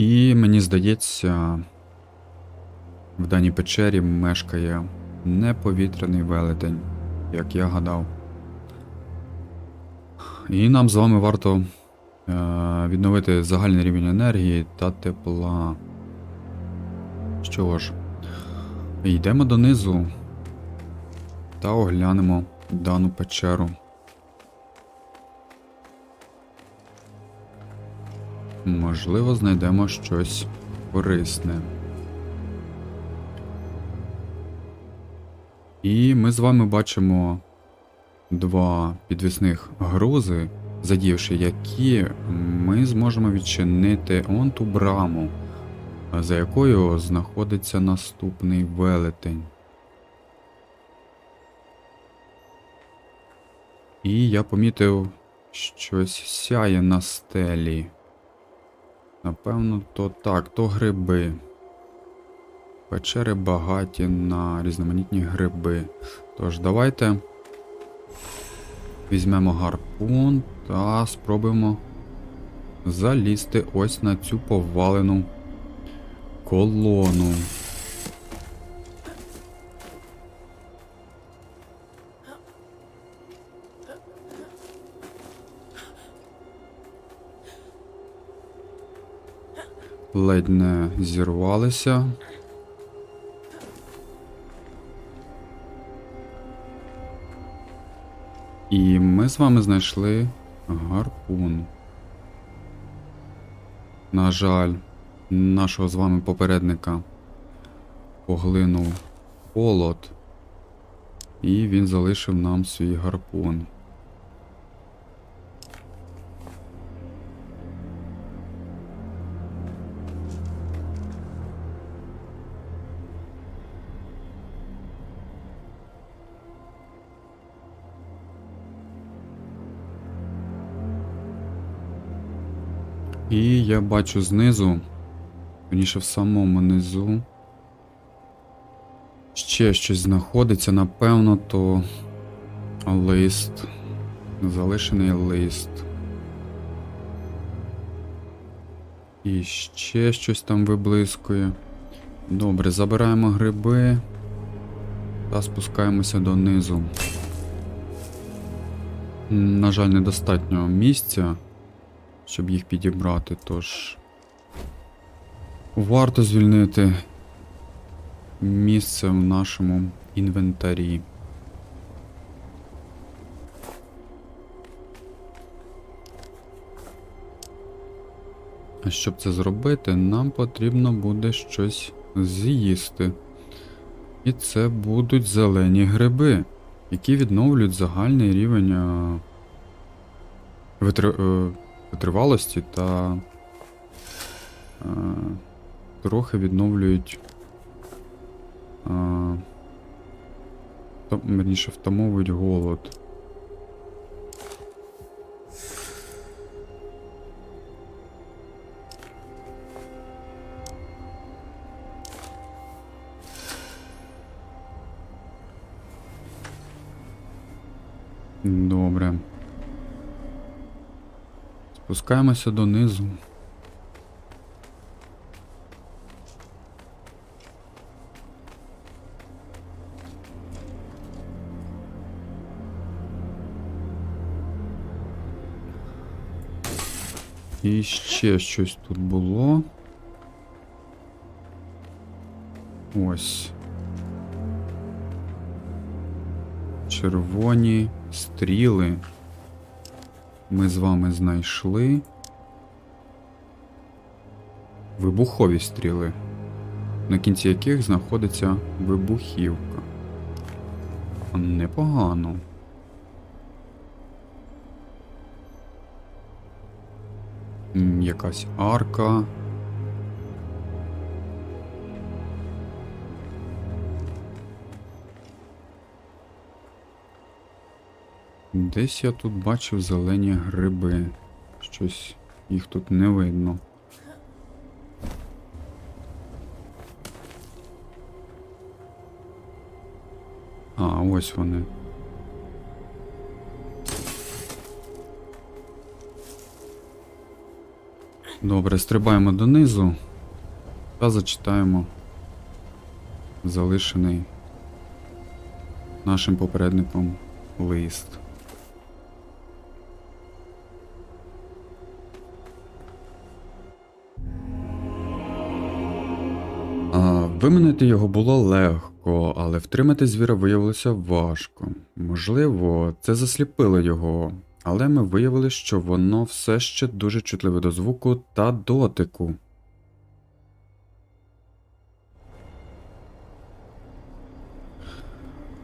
І мені здається, в даній печері мешкає неповітряний велетень, як я гадав. І нам з вами варто е, відновити загальний рівень енергії та тепла. Що ж, йдемо донизу та оглянемо дану печеру. Можливо, знайдемо щось корисне. І ми з вами бачимо два підвісних грузи, задівши які ми зможемо відчинити он ту браму, за якою знаходиться наступний велетень. І я помітив, щось сяє на стелі. Напевно, то так, то гриби. Печери багаті на різноманітні гриби. Тож, давайте візьмемо гарпун та спробуємо залізти ось на цю повалену колону. Ледь не зірвалися. І ми з вами знайшли гарпун. На жаль, нашого з вами попередника поглинув холод, і він залишив нам свій гарпун. І я бачу знизу, верніше в самому низу. Ще щось знаходиться, напевно, то лист. Залишений лист. І ще щось там виблискує. Добре, забираємо гриби та спускаємося донизу. На жаль, недостатньо місця щоб їх підібрати, тож варто звільнити місце в нашому інвентарі. А щоб це зробити, нам потрібно буде щось з'їсти. І це будуть зелені гриби, які відновлюють загальний рівень е, витри- е, витривалості та е, трохи відновлюють е, верніше втамовують голод. Добре. Спускаємося донизу. І ще щось тут було. Ось. Червоні стріли ми з вами знайшли вибухові стріли, на кінці яких знаходиться вибухівка. Непогано. Якась арка. Десь я тут бачив зелені гриби. Щось їх тут не видно. А, ось вони. Добре, стрибаємо донизу та зачитаємо залишений нашим попередником лист. Виманити його було легко, але втримати звіра виявилося важко. Можливо, це засліпило його, але ми виявили, що воно все ще дуже чутливе до звуку та дотику.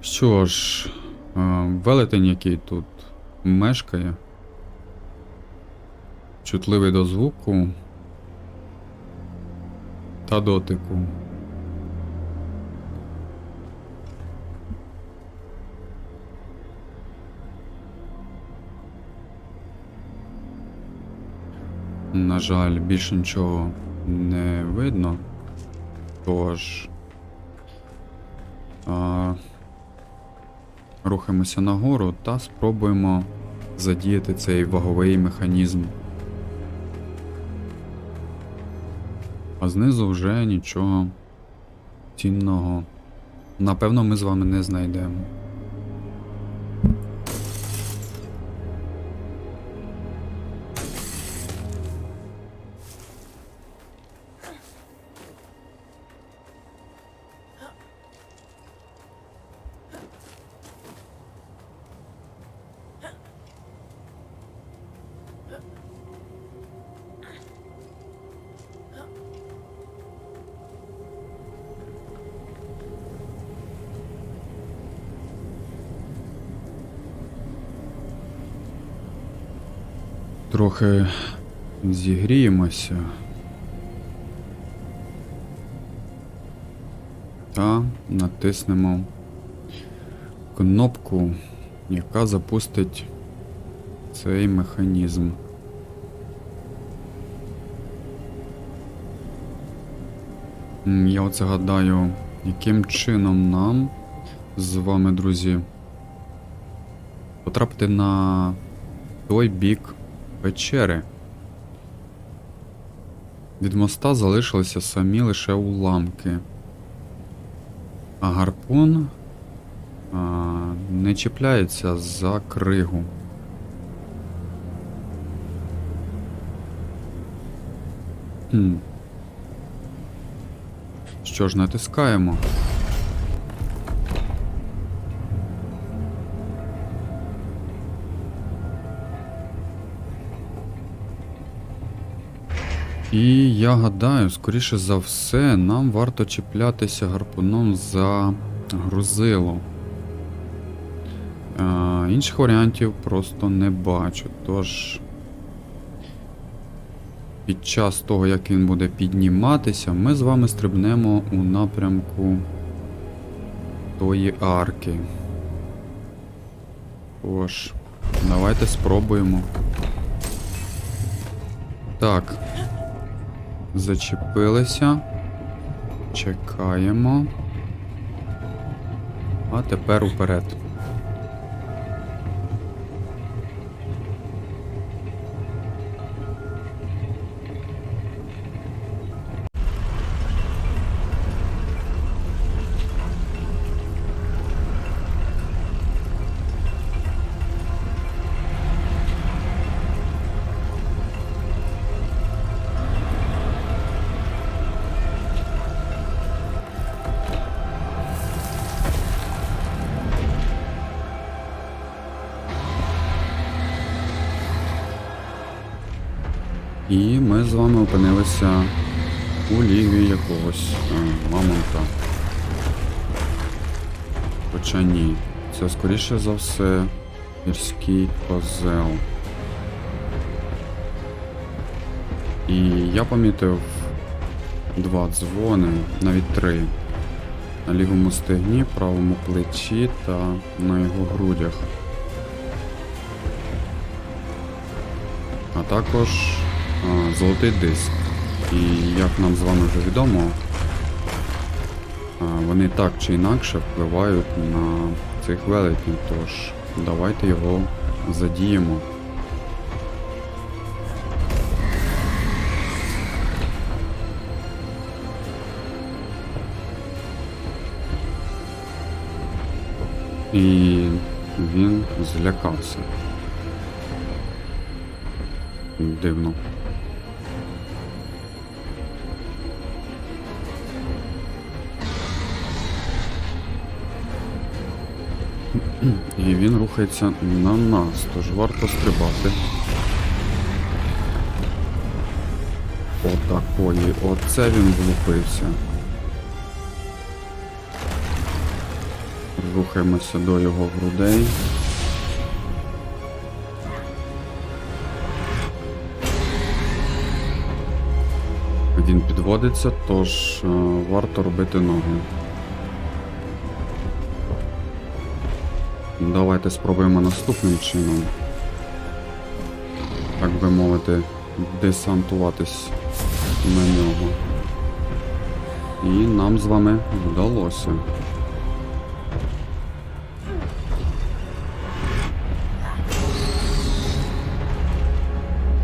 Що ж, велетень, який тут мешкає, чутливий до звуку та дотику. На жаль, більше нічого не видно. Тож. А, рухаємося нагору та спробуємо задіяти цей ваговий механізм. А знизу вже нічого цінного. Напевно, ми з вами не знайдемо. Трохи зігріємося. Та натиснемо кнопку, яка запустить цей механізм. Я оце гадаю, яким чином нам з вами, друзі, потрапити на той бік печери. Від моста залишилися самі лише уламки. А гарпун а, не чіпляється за кригу. Що ж, натискаємо. І я гадаю, скоріше за все, нам варто чіплятися гарпуном за грузило. Е, інших варіантів просто не бачу. Тож, під час того, як він буде підніматися, ми з вами стрибнемо у напрямку тої арки. Тож, давайте спробуємо. Так. Зачепилися. Чекаємо. А тепер уперед. І ми з вами опинилися у лігві якогось е, мамонта. Хоча ні, це скоріше за все гірський козел. І я помітив два дзвони, навіть три. На лівому стегні, правому плечі та на його грудях. А також а, Е, золотий диск. І як нам з вами вже відомо, е, вони так чи інакше впливають на цих велетнів, тож давайте його задіємо. І він злякався. Дивно. І він рухається на нас, тож варто стрибати. Отакої, оце він влупився. Рухаємося до його грудей. Він підводиться, тож е, варто робити ноги. Давайте спробуємо наступним чином. Так би мовити, десантуватись на нього. І нам з вами вдалося.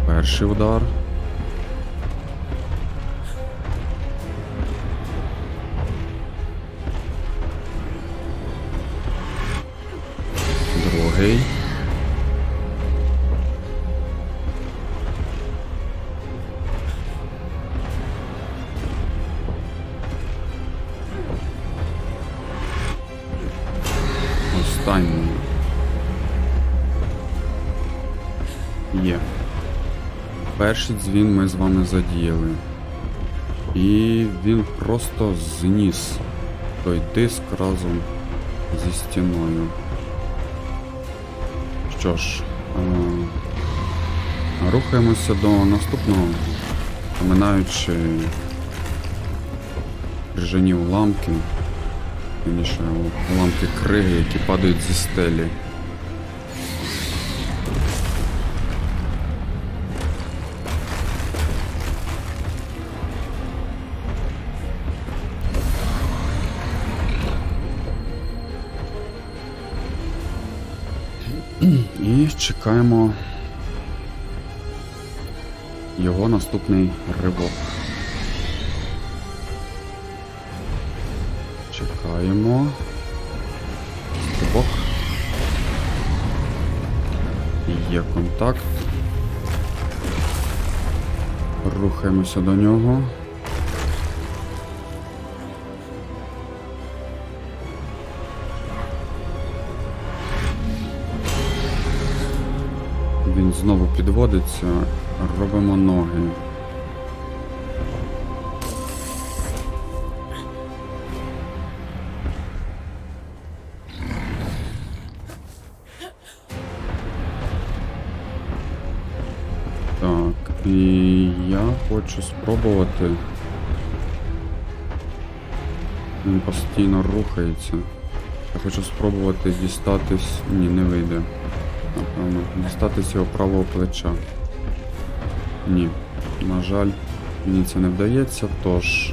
Перший удар. Перший дзвін ми з вами задіяли. І він просто зніс той диск разом зі стіною. Що ж, е, рухаємося до наступного, поминаючи крижані уламки, уламки криги, які падають зі стелі. Чекаємо його наступний ривок. Чекаємо. Стрибок. Є контакт. Рухаємося до нього. Знову підводиться, робимо ноги. Так, і я хочу спробувати. Він постійно рухається. Я хочу спробувати дістатись. Ні, не вийде. Напевно, дістатись його правого плеча. Ні. На жаль, мені це не вдається, тож.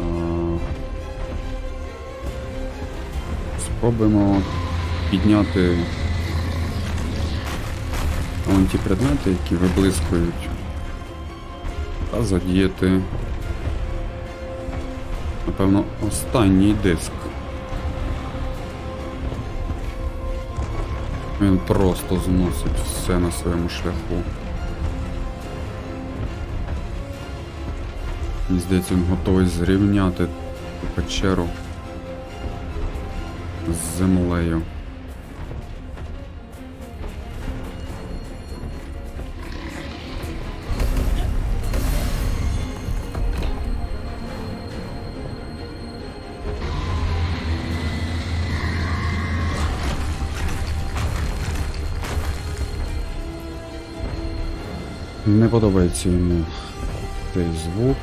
А... Спробуємо підняти ті предмети, які виблискують, та задіяти, напевно, останній диск. Він просто зносить все на своєму шляху. Мені здається, він готовий зрівняти печеру з землею. Подобається йому цей звук.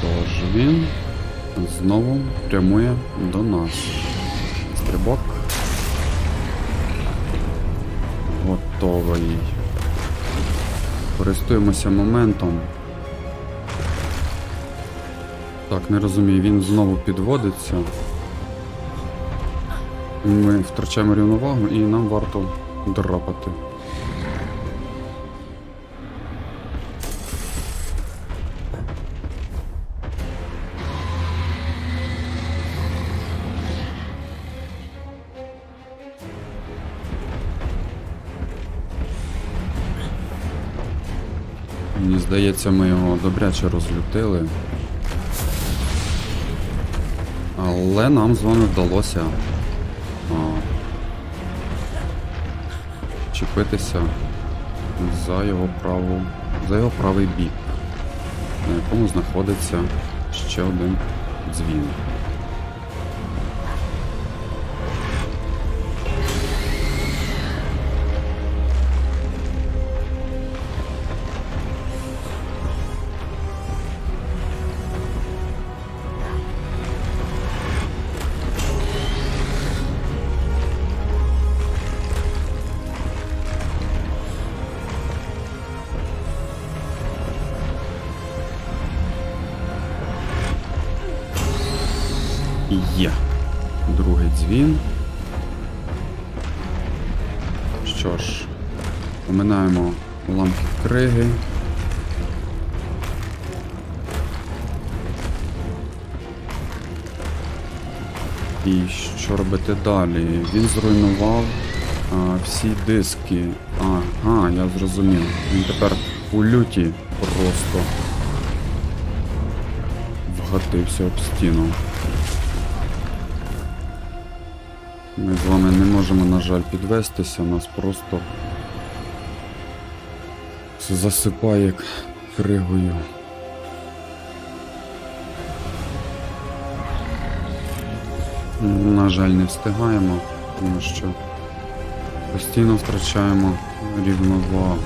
Тож він знову прямує до нас. Стрибок. Готовий. Користуємося моментом. Так, не розумію, він знову підводиться ми втрачаємо рівновагу і нам варто драпати. Мені здається, ми його добряче розлютили. Але нам з вами вдалося чіпитися за його праву, за його правий бік, на якому знаходиться ще один дзвін. Є. Другий дзвін. Що ж, поминаємо уламки криги. І що робити далі? Він зруйнував а, всі диски. Ага, я зрозумів. Він тепер у люті просто вгатився об стіну. Ми з вами не можемо, на жаль, підвестися, нас просто засипає кригою. На жаль, не встигаємо, тому що постійно втрачаємо рівновагу.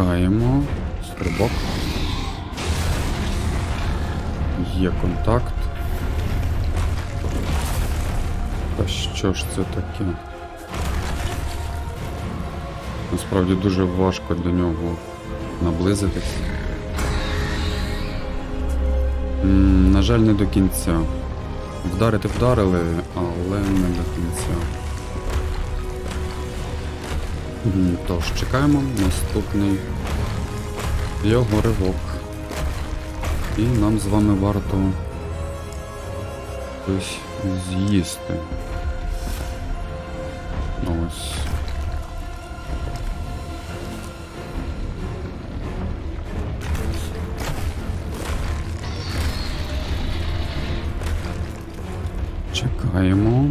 Чекаємо. Стрибок. Є контакт. Та що ж це таке? Насправді дуже важко до нього наблизитись. На жаль, не до кінця. Вдарити вдарили, але не до кінця. Тож, чекаємо наступний його ривок. І нам з вами варто щось з'їсти. Ось. Чекаємо.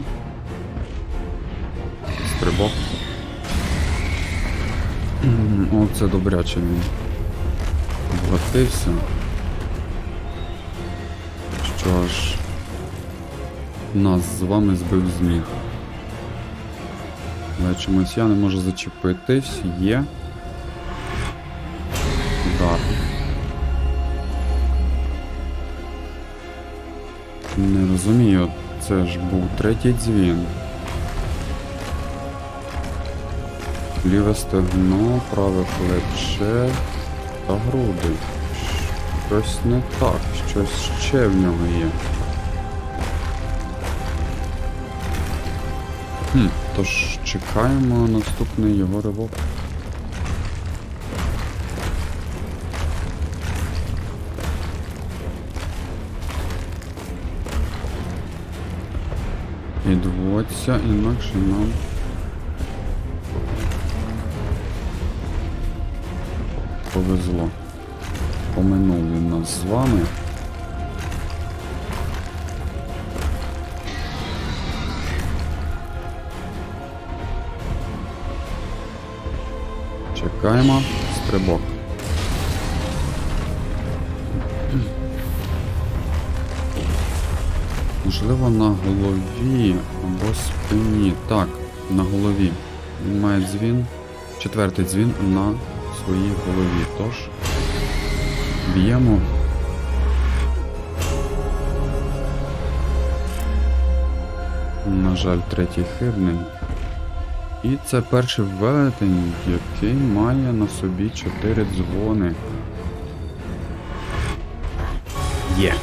Стрибок. М, О, це добряче він вгатився. Що ж, нас з вами збив зміг. Але чомусь я не можу зачепитись. Є. Удар. Не розумію, це ж був третій дзвін. Ліве стегно, праве плече та груди. Щось не так, щось ще в нього є. Хм, тож чекаємо наступний його ривок. Підводься, інакше нам повезло. Поминув він нас з вами. Чекаємо. Стрибок. Можливо, на голові або спині. Так, на голові. Він має дзвін. Четвертий дзвін на своїй голові. Тож б'ємо. На жаль, третій хибний. І це перший велетень, який має на собі чотири дзвони. Є.